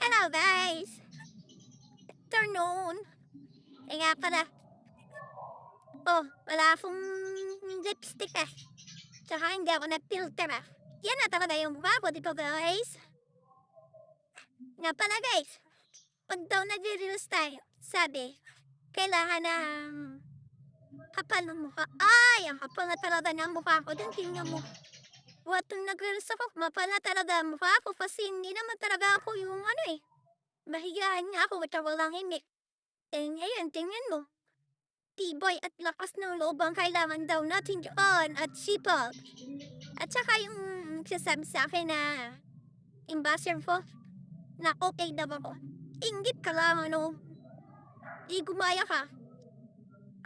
Hello guys! Afternoon. Eh nga pala. Oh, wala akong lipstick eh. Tsaka hindi ako nag-filter ah. Yan na talaga yung ko, di ba guys? Nga pala guys, pag daw nag-reels tayo, sabi, kailangan ng kapal ng mukha. Ay, ang kapal na talaga ng mukha ko. Tingnan mo. What nung nag-reels ako, mapal na talaga ang mukha ko kasi hindi naman talaga ako yung ano eh. Mahiyain nga ako at walang himik. Eh ngayon, tingnan mo. Tibay at lakas ng loob ang kailangan daw natin doon at sipag. At saka yung sasabi sa akin na ambassador ko na okay daw ako. Ingit ka lang ano. Di gumaya ka.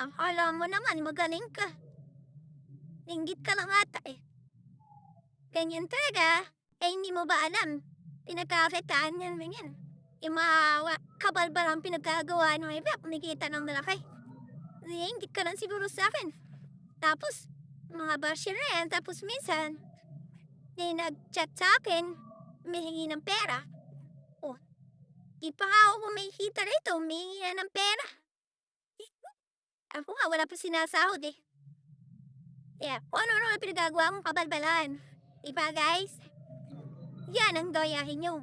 Ang alam mo naman, magaling ka. Ingit ka lang ata eh. Ganyan talaga. Eh, hindi mo ba alam? Pinagkakakitaan yan mo yan. Yung mga kabalbalang pinagkagawa ng iba, kumikita ng malaki. Ingit ka lang siguro sa akin. Tapos, mga basher yan. Tapos minsan, may nag-chat sa akin, humihingi ng pera. Oh, di pa nga ako kumikita rito, humihingi na ng pera. Ako nga, wala pa sinasahod eh. Yeah, kung ano-ano na pinagagawa mong kabalbalan. Diba guys? Yan ang gayahin nyo.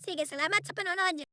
Sige, salamat sa panonood.